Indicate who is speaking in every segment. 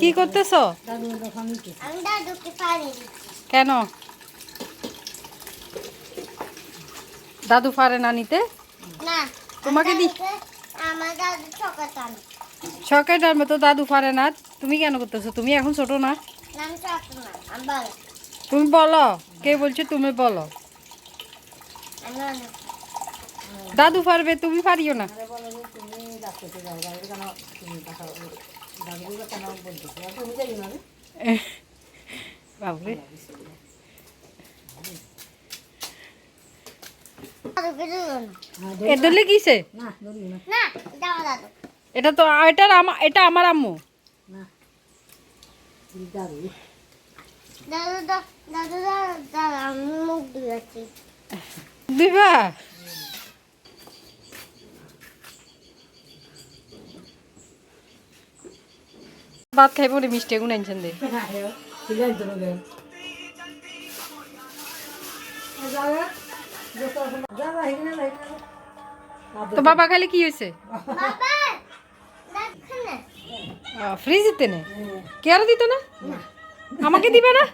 Speaker 1: কি করতেছ? কেন? দাদু পারে না নিতে? তোমাকে দি-
Speaker 2: দাদুকে- আমার দাদু চকা টান।
Speaker 1: সরকারি টাইমে তো দাদু পারে না। তুমি কেন করতেছো? তুমি এখন ছোট না। তুমি বলো কে বলছো তুমি বলো। দাদু পারবে তুমি পারিও না। বাবরে
Speaker 2: দিল
Speaker 1: এ ধরলে কিসে
Speaker 2: এটা আমার দাদু
Speaker 1: এটা তো এটা আমার এটা আমার আম্মু
Speaker 2: দাদু দা- দাদু দা- মুখ
Speaker 1: দিবা ভাত খাই রে মিষ্টি এগুন আনছেন দে। তো বাবা খালি কি হয়েছে? ফ্রিজ দিতে নে? কে আর দিত না? আমাকে দিবে না?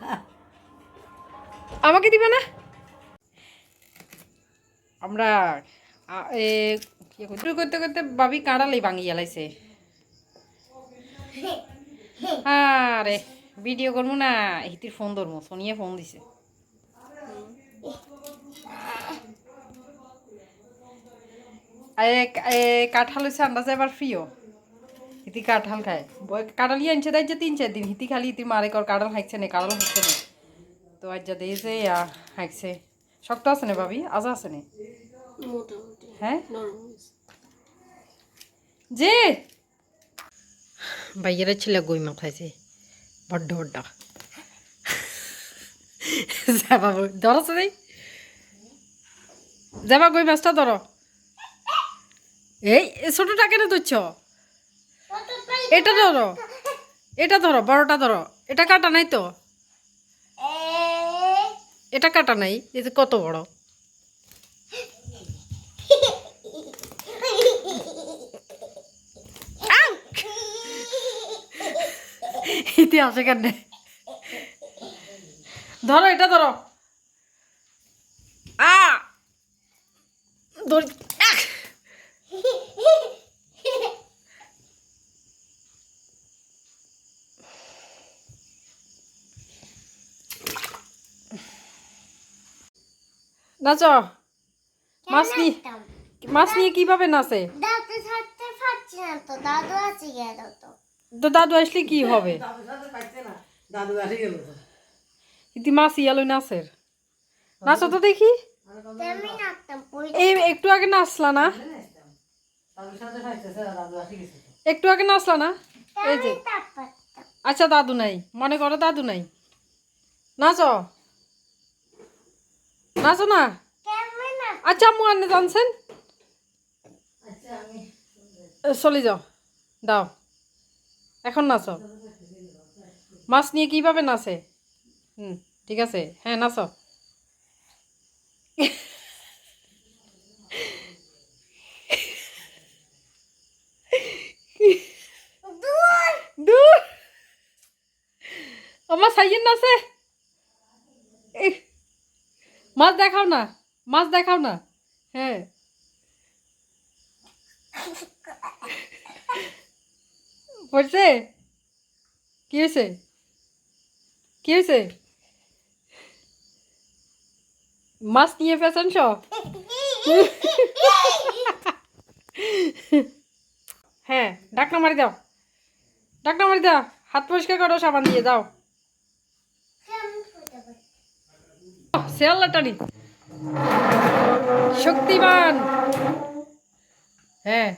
Speaker 1: আমাকে দিবে না? আমরা করতে করতে বাবি কাঁড়ালেই ভাঙি গেলাইছে আরে ভিডিও করব না হিতির ফোন ধরবো সোনিয়া ফোন দিছে। কাঁঠাল হচ্ছে আন্দাজে আবার প্রিয় হিতি কাঁঠাল খায়। কাঁঠালই আনছে দেয় যে তিন চার দিন। হিতি খালি হিতি মারে কর কাঁঠাল হাঁকছে না কাঁঠাল হাঁকছে না। তো আজ যা দিয়েছে হাঁকছে। শক্ত আছে না ভাবি? আজ আছে না? হ্যাঁ? যে ভাইয়েরা ছিল গই মাখাইছে বড্ড বড্ড। যাবা ধরো তো যাবা গই মাছটা ধরো এই ছোটটা কেন ধরছ এটা ধরো এটা ধরো বড়টা ধরো এটা কাটা নাই তো? এটা কাটা নাই এই কত বড়? আসে কেন ধরো এটা ধরো। আ! ধর নাচ। মাছ নিয়ে মাছ নিয়ে কীভাবে নাচে?
Speaker 2: থাকতে পারছি না তো দাদু আছে গেল তো?
Speaker 1: তো দাদু আসলে কি হবে? ইতি মাছ ইয়ালো নাচের। নাচো তো দেখি। এই একটু আগে নাচলা না? একটু আগে নাচলা না? এই যে। আচ্ছা দাদু নাই। মনে করো দাদু নাই। নাচো। নাচো না? আচ্ছা আম্মু আনে জানছেন? এ, চলে যাও। দাও। এখন নাচো। মাছ নিয়ে কীভাবে নাচে? হুম, ঠিক আছে। হ্যাঁ নাচো। আমার সাইয়ের নাচে? মাছ দেখাও না, মাছ দেখাও না। হ্যাঁ। পড়ছে? কি হয়েছে? কি হয়েছে? মাছ নিয়ে ফেছেন সব হ্যাঁ ডাকনা মারি দাও। ডাকনা মারি দাও। হাত পরিষ্কার করো, সাবান দিয়ে দাও।
Speaker 2: কেমন ফুটে
Speaker 1: শেয়াল্লা টানি। শক্তিমান। হ্যাঁ।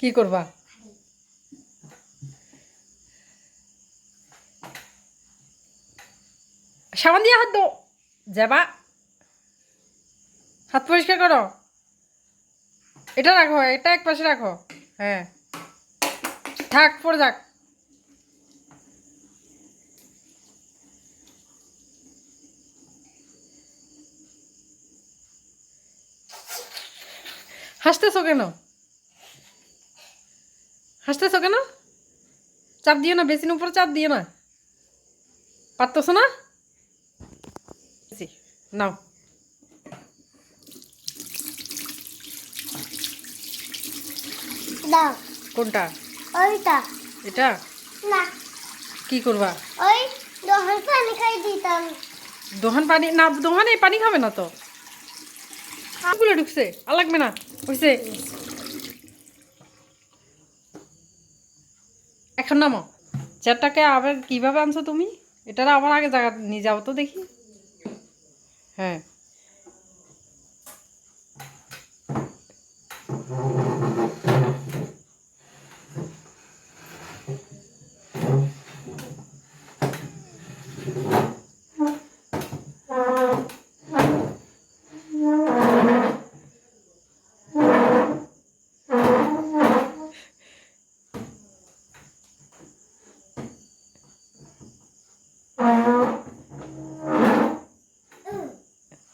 Speaker 1: কি করবা? সাবান দিয়ে হাত দো যাবা। হাত পরিষ্কার করো। এটা রাখো, এটা এক পাশে রাখো। হ্যাঁ। থাক, পড়ে যাক। হাসতেছো কেন? হাসতেছো কেন? চাপ দিও না বেসিন উপরে চাপ দিও না। পারতেছো না? নাও।
Speaker 2: দাও।
Speaker 1: কোনটা?
Speaker 2: ওইটা।
Speaker 1: এটা?
Speaker 2: না।
Speaker 1: কি করবা?
Speaker 2: ওই দোহান পানি খাই দিতাম।
Speaker 1: দোহান পানি না দোহানে পানি খাবে না তো? গুলো ঢুকছে আর লাগবে না। হইছে। এখন নামো। চেয়ারটাকে আবার কীভাবে আনছো তুমি? এটার আবার আগে জায়গা নিয়ে যাও তো দেখি। হ্যাঁ।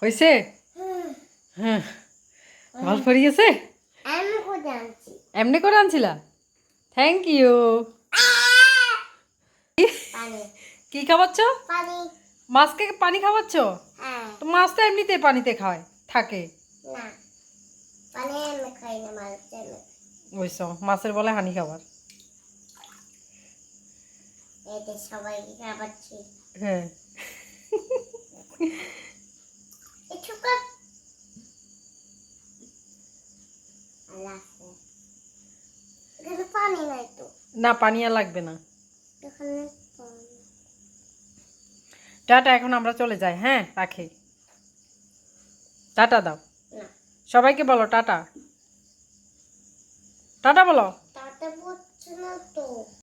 Speaker 1: হয়েছে হ্যাঁ। ভালো পড়ে গেছে এমনি করে আনছিলা? থ্যাংক ইউ কি খাওয়াচ্ছ? মাছকে পানি খাওয়াচ্ছ?
Speaker 2: হ্যাঁ।
Speaker 1: তো মাছ তো এমনিতে পানিতে খায় থাকে। ওইস মাছের বলে হানি খাবার। হ্যাঁ
Speaker 2: একটু কর আল্লাহ হাফেজ। এখানে পানি নাই তো
Speaker 1: না পানি আর লাগবে না। টাটা এখন আমরা চলে যাই হ্যাঁ? রাখি। টাটা দাও। সবাইকে বলো টাটা। টাটা বলো।
Speaker 2: না তো।